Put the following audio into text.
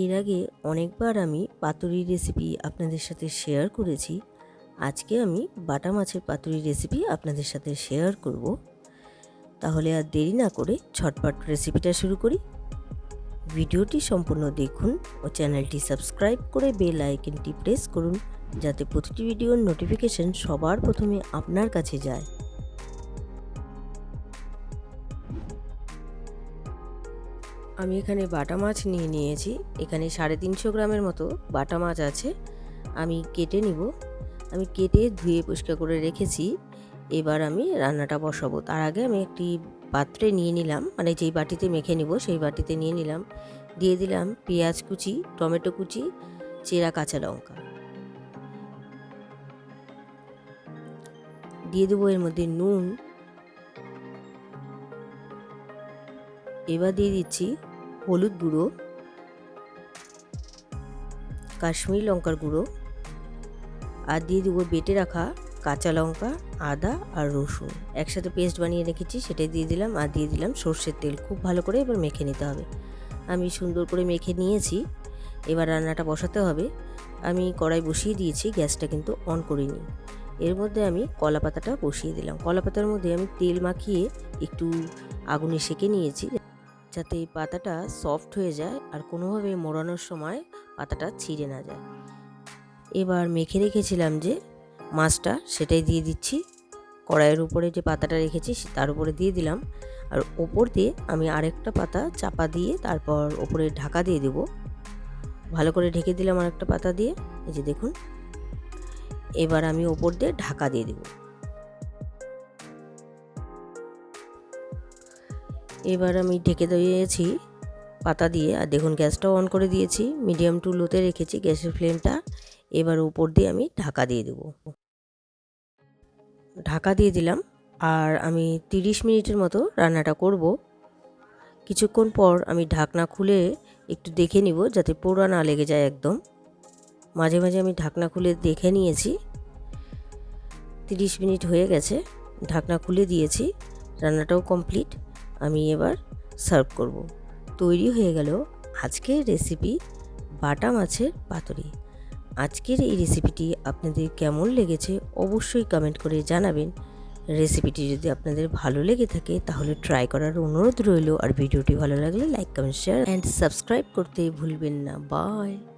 এর আগে অনেকবার আমি পাতুরি রেসিপি আপনাদের সাথে শেয়ার করেছি। আজকে আমি বাটা মাছের পাতুরি রেসিপি আপনাদের সাথে শেয়ার করব। তাহলে আর দেরি না করে ছটপট রেসিপিটা শুরু করি। ভিডিওটি সম্পূর্ণ দেখুন ও চ্যানেলটি সাবস্ক্রাইব করে বেল আইকনটি প্রেস করুন, যাতে প্রতিটি ভিডিওর নোটিফিকেশন সবার প্রথমে আপনার কাছে যায়। আমি এখানে বাটা মাছ নিয়ে নিয়েছি। এখানে সাড়ে তিনশো গ্রামের মতো বাটা মাছ আছে। আমি কেটে নিব। আমি কেটে ধুয়ে পরিষ্কার করে রেখেছি। এবার আমি রান্নাটা বসাবো। তার আগে আমি একটি পাত্রে নিয়ে নিলাম। মানে যেই বাটিতে মেখে নিব, সেই বাটিতে নিয়ে নিলাম। দিয়ে দিলাম পেঁয়াজ কুচি, টমেটো কুচি, চেরা কাঁচা লঙ্কা। দিয়ে দেবো এর মধ্যে নুন। এবার দিয়ে দিচ্ছি হলুদ গুঁড়ো, কাশ্মীরি লঙ্কার গুঁড়ো, আর দিয়ে দেবো বেটে রাখা কাঁচা লঙ্কা, আদা আর রসুন। একসাথে পেস্ট বানিয়ে রেখেছি, সেটাই দিয়ে দিলাম। আর দিয়ে দিলাম সর্ষের তেল। খুব ভালো করে এবার মেখে নিতে হবে। আমি সুন্দর করে মেখে নিয়েছি। এবার রান্নাটা বসাতে হবে। আমি কড়াই বসিয়ে দিয়েছি, গ্যাসটা কিন্তু অন করিনি। এর মধ্যে আমি কলা পাতাটা বসিয়ে দিলাম। কলা পাতার মধ্যে আমি তেল মাখিয়ে একটু আগুনে সেকে নিয়েছি। যাতে এই পাতাটা সফট হয়ে যায় আর কোনোভাবে মোড়ানোর সময় পাতাটা ছিঁড়ে না যায়। এবার মেখে রেখেছিলাম যে মাছটা সেটাই দিয়ে দিচ্ছি। কড়াইয়ের উপরে যে পাতাটা রেখেছি তার উপরে দিয়ে দিলাম। আর ওপর দিয়ে আমি আরেকটা পাতা চাপা দিয়ে তারপর ওপরে ঢাকা দিয়ে দেব। ভালো করে ঢেকে দিলাম আরেকটা পাতা দিয়ে। এই যে দেখুন। এবার আমি ওপর দিয়ে ঢাকা দিয়ে দেব। এবার আমি ঢেকে দিয়েছি পাতা দিয়ে, আর দেখুন গ্যাসটাও অন করে দিয়েছি। মিডিয়াম টু লোতে রেখেছি গ্যাসের ফ্লেমটা। এবার উপর দিয়ে আমি ঢাকা দিয়ে দেব। ঢাকা দিয়ে দিলাম, আর আমি তিরিশ মিনিটের মতো রান্নাটা করব। কিছুক্ষণ পর আমি ঢাকনা খুলে একটু দেখে নিব, যাতে পোড়া না লেগে যায় একদম। মাঝে মাঝে আমি ঢাকনা খুলে দেখে নিয়েছি। তিরিশ মিনিট হয়ে গেছে, ঢাকনা খুলে দিয়েছি। রান্নাটাও কমপ্লিট। আমি এবার সার্ভ করব। তৈরি হয়ে গেল আজকের রেসিপি বাটা মাছের পাতুরি। আজকের এই রেসিপিটি আপনাদের কেমন লেগেছে অবশ্যই কমেন্ট করে জানাবেন। রেসিপিটি যদি আপনাদের ভালো লেগে থাকে তাহলে ট্রাই করার অনুরোধ রইল। আর ভিডিওটি ভালো লাগলে like, comment, share, and subscribe করতে ভুলবেন না। বাই।